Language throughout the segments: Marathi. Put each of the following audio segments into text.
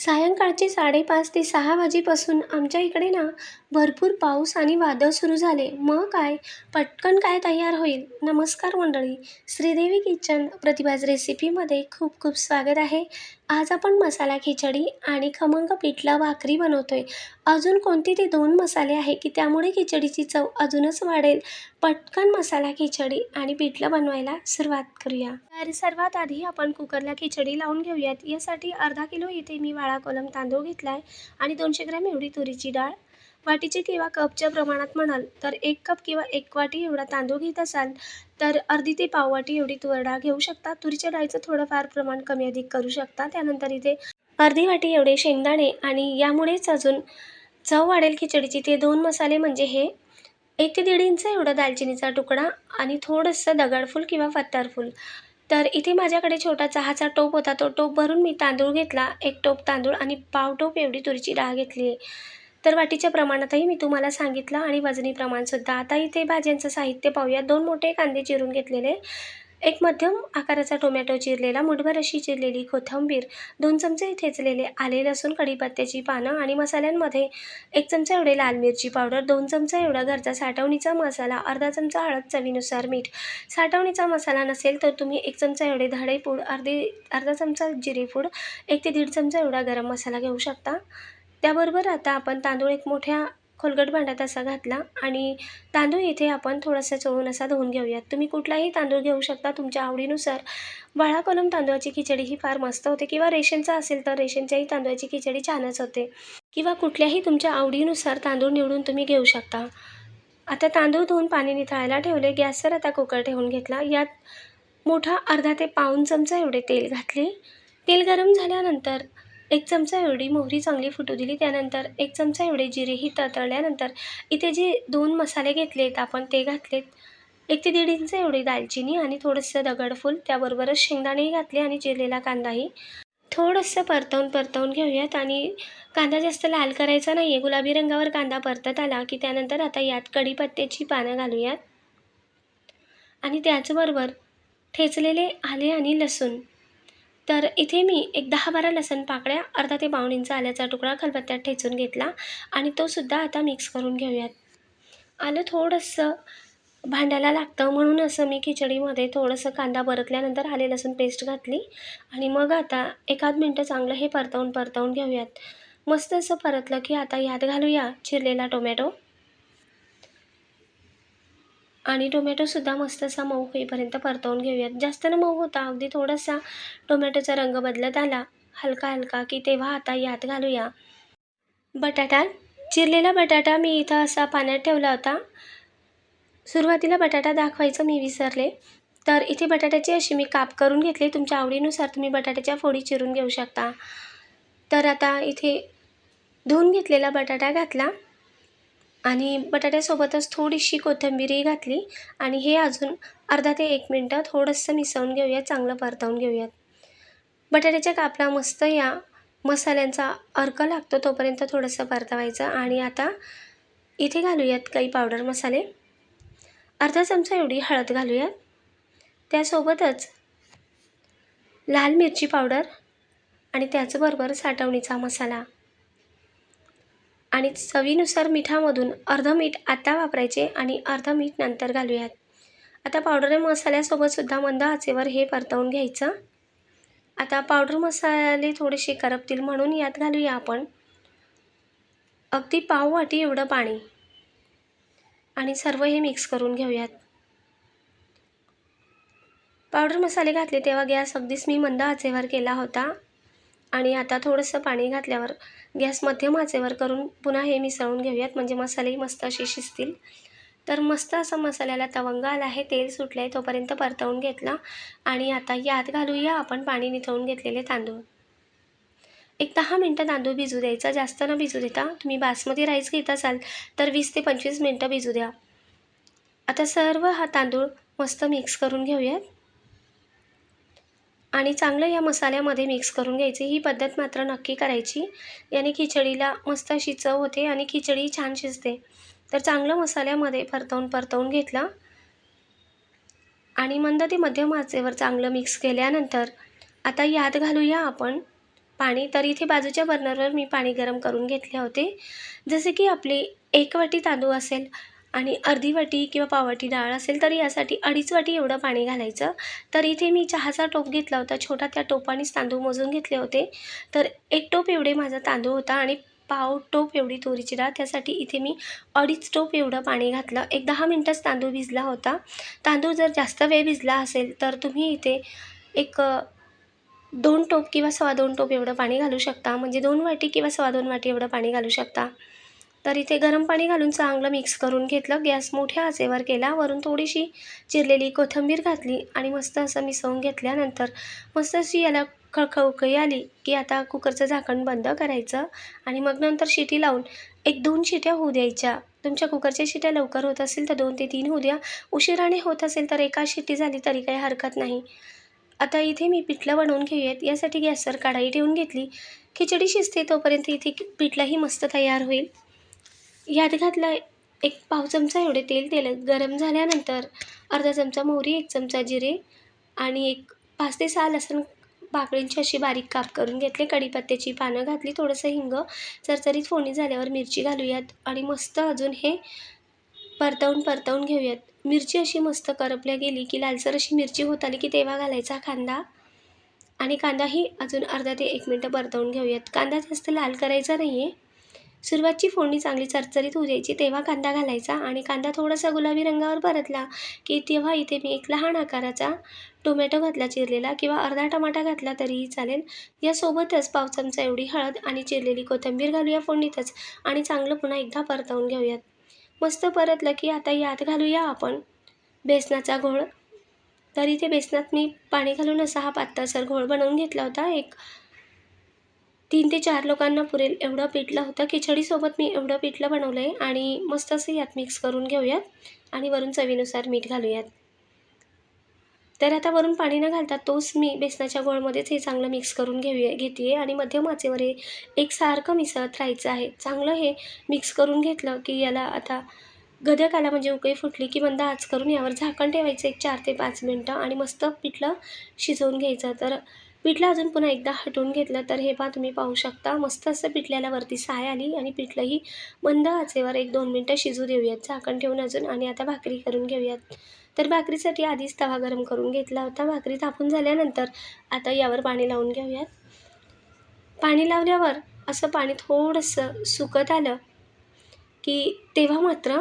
सायंकाळचे साडेपाच ते सहा वाजेपासून आमच्या इकडे ना भरपूर पाऊस आणि वादळ सुरू झाले. मग काय? पटकन काय तयार होईल? नमस्कार मंडळी. श्रीदेवी किचन प्रतिभाज रेसिपीमध्ये खूप खूप स्वागत आहे. आज आपण मसाला खिचडी आणि खमंग पिठलं भाकरी बनवतोय. अजून कोणते ते दोन मसाले आहे की त्यामुळे खिचडीची चव अजूनच वाढेल? पटकन मसाला खिचडी आणि पिठलं बनवायला सुरुवात करूया. तर सर्वात आधी आपण कुकरला खिचडी लावून घेऊयात. यासाठी अर्धा किलो इथे मी वाळा कोलम तांदूळ घेतला आहे आणि दोनशे ग्रॅम एवढी तुरीची डाळ वाटीचे किंवा कपच्या प्रमाणात म्हणाल तर एक कप किंवा एक वाटी एवढा तांदूळ घेत असाल तर अर्धी ते पाववाटी एवढी तूर डाळ घेऊ शकता. तुरीच्या डाळीचं थोडंफार प्रमाण कमी अधिक करू शकता. त्यानंतर इथे अर्धी वाटी एवढे शेंगदाणे आणि यामुळेच अजून चव वाढेल खिचडीची. ते दोन मसाले म्हणजे हे एक ते दीड इंच एवढा दालचिनीचा तुकडा आणि थोडंसं दगडफूल किंवा फत्तारफूल तर इथे माझ्याकडे छोटा चहाचा टोप होता. तो टोप भरून मी तांदूळ घेतला. एक टोप तांदूळ आणि पाव टोप एवढी तुरीची डाळ घेतली आहे. तर वाटीच्या प्रमाणातही मी तुम्हाला सांगितलं आणि वजनी प्रमाणसुद्धा. आता इथे भाज्यांचं साहित्य पाहूया. दोन मोठे कांदे चिरून घेतलेले. एक मध्यम आकाराचा टोमॅटो चिरलेला. मुठभर अशी चिरलेली कोथिंबीर. दोन चमचे ठेचलेले आले लसूण कढीपत्त्याची पानं आणि मसाल्यांमध्ये एक चमचा एवढे लाल मिरची पावडर दोन चमचा एवढा घरचा साठवणीचा मसाला अर्धा चमचा हळद चवीनुसार मीठ. साठवणीचा मसाला नसेल तर तुम्ही एक चमचा एवढे धडेपूड अर्धे अर्धा चमचा जिरेपूड एक ते दीड चमचा एवढा गरम मसाला घेऊ शकता. त्याबरोबर आता आपण तांदूळ एक मोठ्या खोलगट भांड्यात असा घातला आणि तांदूळ इथे आपण थोडासा चोळून असा धुवून घेऊयात. तुम्ही कुठलाही तांदूळ घेऊ शकता तुमच्या आवडीनुसार. वाळा कलम तांदूळाची खिचडी ही फार मस्त होते किंवा रेशनचा असेल तर रेशनच्याही तांदूळाची खिचडी छानच होते. किंवा कुठल्याही तुमच्या आवडीनुसार तांदूळ निवडून तुम्ही घेऊ शकता. आता तांदूळ धुवून पाणी निथळायला ठेवले गॅसवर आता कुकर ठेवून घेतला. यात मोठा अर्धा ते पाऊन चमचा एवढे तेल घातले. तेल गरम झाल्यानंतर एक चमचा एवढी मोहरी चांगली फुटू दिली त्यानंतर एक चमचा एवढे जिरेही तळतळल्यानंतर इथे जे दोन मसाले घेतलेत आपण ते घातलेत. एक ते दीड इंच एवढी दालचिनी आणि थोडंसं दगडफूल त्याबरोबरच शेंगदाणेही घातले आणि चिरलेला कांदाही. थोडंसं परतवून परतवून घेऊयात आणि कांदा जास्त लाल करायचा नाही आहे गुलाबी रंगावर कांदा परतत आला की त्यानंतर आता यात कढीपत्त्याची पानं घालूयात. आणि त्याचबरोबर ठेचलेले आले आणि लसूण. तर इथे मी एक दहा बारा लसण पाकळ्या अर्धा ते पाऊण इंच आल्याचा तुकडा खलबत्त्यात ठेचून घेतला आणि तो सुद्धा आता मिक्स करून घेऊयात. आलं थोडंसं भांड्याला लागतं म्हणून असं मी खिचडीमध्ये थोडंसं कांदा परतल्यानंतर आले लसूण पेस्ट घातली आणि मग आता एखाद मिनटं चांगलं हे परतवून परतवून घेऊयात. मस्त असं परतलं की आता यात घालूया चिरलेला टोमॅटो. आणि टोमॅटोसुद्धा मस्त असा मऊ होईपर्यंत परतवून घेऊयात. जास्त न मऊ होता अगदी थोडासा टोमॅटोचा रंग बदलत आला. हलका हलका की तेव्हा आता यात घालूया. बटाटा चिरलेला बटाटा मी इथं असा पाण्यात ठेवला होता. सुरुवातीला बटाटा दाखवायचं मी विसरले. तर इथे बटाट्याची अशी मी काप करून घेतली. तुमच्या आवडीनुसार तुम्ही बटाट्याच्या फोडी चिरून घेऊ शकता. तर आता इथे धुवून घेतलेला बटाटा घातला. आणि बटाट्यासोबतच थोडीशी कोथिंबीरही घातली आणि हे अजून अर्धा ते एक मिनटं थोडंसं मिसळून घेऊयात चांगलं परतवून घेऊयात. बटाट्याच्या कापला मस्त या मसाल्यांचा अर्क लागतो तोपर्यंत थोडंसं परतवायचं आणि आता इथे घालूयात काही पावडर मसाले. अर्धा चमचा एवढी हळद घालूयात. त्यासोबतच लाल मिरची पावडर आणि त्याचबरोबर साठवणीचा मसाला. आणि चवीनुसार मिठामधून अर्ध मीठ आता वापरायचे आणि अर्ध मीठ नंतर घालूयात. आता पावडर मसाल्यासोबतसुद्धा मंद आचेवर हे परतवून घ्यायचं. आता पावडर मसाले थोडेसे करपतील म्हणून यात घालूया आपण अगदी पाव वाटी एवढं पाणी. आणि सर्व हे मिक्स करून घेऊयात. पावडर मसाले घातले तेव्हा गॅस अगदीच मी मंद आचेवर केला होता. आणि आता थोडंसं पाणी घातल्यावर गॅस मध्यम आचेवर करून पुन्हा हे मिसळून घेऊयात. म्हणजे मसालेही मस्त असे शिजतील. तर मस्त असं मसाल्याला तवंग आला आहे. तेल सुटलं आहे तोपर्यंत परतवून घेतला. आणि आता यात घालूया आपण पाणी निथळून घेतलेले तांदूळ. एक दहा मिनटं तांदूळ भिजू द्यायचा. जास्त न भिजू देता तुम्ही बासमती राईस घेत असाल तर वीस ते पंचवीस मिनटं भिजू द्या. आता सर्व हा तांदूळ मस्त मिक्स करून घेऊयात. आणि चांगलं या मसाल्यामध्ये मिक्स करून घ्यायची. ही पद्धत मात्र नक्की करायची. याने खिचडीला मस्त अशी चव होते आणि खिचडी छान शिजते. तर चांगलं मसाल्यामध्ये परतवून परतवून घेतलं. आणि मंद ते मध्यम आचेवर चांगलं मिक्स केल्यानंतर आता यात घालूया आपण पाणी. तर इथे बाजूच्या बर्नरवर मी पाणी गरम करून घेतले होते. जसे की आपली एक वाटी तांदूळ असेल आणि अर्धी वाटी किंवा पाववाटी डाळ असेल तर यासाठी अडीच वाटी एवढं पाणी घालायचं. तर इथे मी चहाचा टोप घेतला होता. छोटा त्या टोपानेच तांदूळ मोजून घेतले होते. तर एक टोप एवढे माझा तांदूळ होता आणि पाव टोप एवढी तुरीची डाळ. त्यासाठी इथे मी अडीच टोप एवढं पाणी घातलं. एक दहा मिनटंच तांदूळ भिजला होता. तांदूळ जर जास्त वेळ भिजला असेल तर तुम्ही इथे एक दोन टोप किंवा सव्वा दोन टोप एवढं पाणी घालू शकता. म्हणजे दोन वाटी किंवा सव्वा दोन वाटी एवढं पाणी घालू शकता. तर इथे गरम पाणी घालून चांगलं मिक्स करून घेतलं. गॅस मोठ्या आचेवर केला. वरून थोडीशी चिरलेली कोथिंबीर घातली आणि मस्त असं मिसळून घेतल्यानंतर मस्त अशी याला खळखळखळी आली की आता कुकरचं झाकण बंद करायचं आणि मग नंतर शिटी लावून एक दोन शिट्या होऊ द्यायच्या. तुमच्या कुकरच्या शिट्या लवकर होत असेल तर दोन ते तीन होऊ द्या. उशिराने होत असेल तर एका शिट्टी झाली तरी काही हरकत नाही. आता इथे मी पिठलं बनवून घेऊयात. यासाठी गॅसवर कढाई ठेवून घेतली. खिचडी शिजते तोपर्यंत इथे पिठलंही मस्त तयार होईल. यात घातलं एक पाव चमचा एवढे तेल तेल गरम झाल्यानंतर अर्धा चमचा मोहरी एक चमचा जिरे आणि एक पाच ते सहा लसण पाकळींची अशी बारीक काप करून घेतले. कढीपत्त्याची पानं घातली थोडंसं हिंग चरचरीत फोडणी झाल्यावर मिरची घालूयात आणि मस्त अजून हे परतवून परतवून घेऊयात. मिरची अशी मस्त करपल्या गेली की लालसर अशी मिरची होत आली की तेव्हा घालायचा कांदा आणि कांदाही अजून अर्धा ते एक मिनटं परतवून घेऊयात. कांदा जास्त लाल करायचा नाही आहे सुरुवातची फोडणी चांगली चरचरीत होऊ द्यायची तेव्हा कांदा घालायचा आणि कांदा थोडासा गुलाबी रंगावर परतला की तेव्हा इथे मी एक लहान आकाराचा टोमॅटो घातला चिरलेला किंवा अर्धा टमाटा घातला तरीही चालेल. यासोबतच पाव चमचा एवढी हळद आणि चिरलेली कोथिंबीर घालूया फोडणीतच आणि चांगलं पुन्हा एकदा परतवून घेऊयात. मस्त परतलं की आता यात घालूया आपण बेसनाचा घोळ. तर इथे बेसनात मी पाणी घालून असा हा पातळसर घोळ बनवून घेतला होता. एक तीन ते चार लोकांना पुरेल एवढं पिठलं होतं. खिचडीसोबत मी एवढं पिठलं बनवलं आहे आणि मस्त असं यात मिक्स करून घेऊयात आणि वरून चवीनुसार मीठ घालूयात. तर आता वरून पाणी न घालता तोच मी बेसनाच्या गोळमध्येच हे चांगलं मिक्स करून घेऊया घेते आहे आणि मध्यम आचेवर हे एकसारखं मिसळत राहायचं आहे. चांगलं हे मिक्स करून घेतलं की याला आता गदक आला म्हणजे उकळी फुटली की मंद आच करून यावर झाकण ठेवायचं एक चार ते पाच मिनटं आणि मस्त पिठलं शिजवून घ्यायचं. तर पिठलं अजून पुन्हा एकदा हटवून घेतलं तर हे पहा तुम्ही पाहू शकता. मस्त असं पिठल्याला वरती साय आली आणि पिठलंही मंद आचेवर एक दोन मिनटं शिजू देऊयात. झाकण ठेवून अजून आणि आता भाकरी करून घेऊयात. तर भाकरीसाठी आधीच तवा गरम करून घेतला होता. भाकरी थापून झाल्यानंतर आता यावर पाणी लावून घेऊयात. पाणी लावल्यावर असं पाणी थोडंसं सुकत आलं की तेव्हा मात्र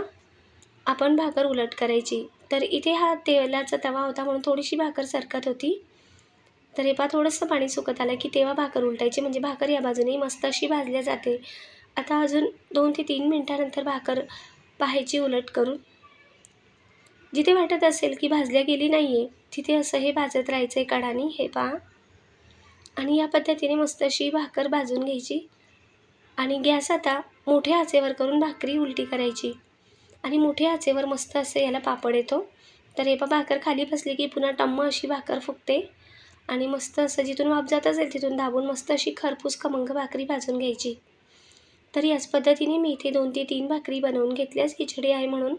आपण भाकर उलट करायची. तर इथे हा तेलाचा तवा होता म्हणून थोडीशी भाकर सरकत होती. तर हे थोडंसं पाणी सुकत आलं की तेव्हा भाकर उलटायची म्हणजे भाकर या बाजूने मस्त अशी भाजल्या जाते. आता अजून दोन ते तीन मिनटानंतर भाकर पाहायची उलट करून. जिथे वाटत असेल की भाजल्या गेली नाही आहे तिथे असं हे भाजत राहायचं आहे कडाने हे पहा. आणि या पद्धतीने मस्त अशी भाकर भाजून घ्यायची. आणि गॅस आता मोठ्या आचेवर करून भाकरी उलटी करायची. आणि मोठ्या आचेवर मस्त असं याला पापड येतो. तर हे पा भाकर खाली बसली की पुन्हा टम्म अशी भाकर फुगते. आणि मस्त असं जिथून वाफ जात असेल तिथून दाबून मस्त अशी खरपूस खमंग भाकरी भाजून घ्यायची. तर याच पद्धतीने मी इथे दोन ते तीन भाकरी बनवून घेतल्यास खिचडी आहे म्हणून.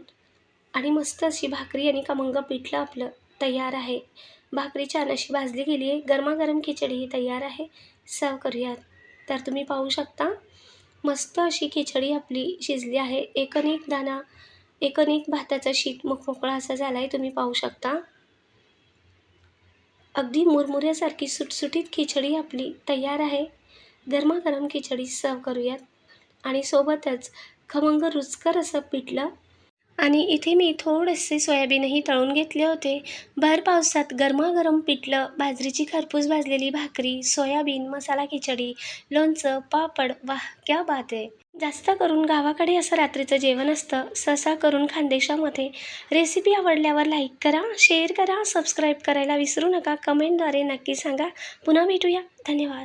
आणि मस्त अशी भाकरी आणि खमंग पिठलं आपलं तयार आहे. भाकरी छान अशी भाजली गेली आहे. गरमागरम खिचडी ही तयार आहे. सर्व करूयात. तर तुम्ही पाहू शकता मस्त अशी खिचडी आपली शिजली आहे. एकनिक दाणा अनेक भाताचा शीत मोकमोकळा असा झाला आहे तुम्ही पाहू शकता. अगदी मुरमुऱ्यासारखी सुटसुटीत खिचडी आपली तयार आहे. गरमागरम खिचडी सर्व करूयात. आणि सोबतच खमंग रुचकर असं पिठलं. आणि इथे मी थोडेसे सोयाबीनही तळून घेतले होते. भर पावसात गरमागरम पिठलं बाजरीची खरपूस भाजलेली भाकरी सोयाबीन मसाला खिचडी लोणचं पापड वाह क्या बात आहे. जास्त करून गावाकडे असं रात्रीचं जेवण असतं सहसा करून खानदेशामध्ये. रेसिपी आवडल्यावर लाईक करा शेअर करा सबस्क्राईब करायला विसरू नका. कमेंटद्वारे नक्की सांगा. पुन्हा भेटूया. धन्यवाद.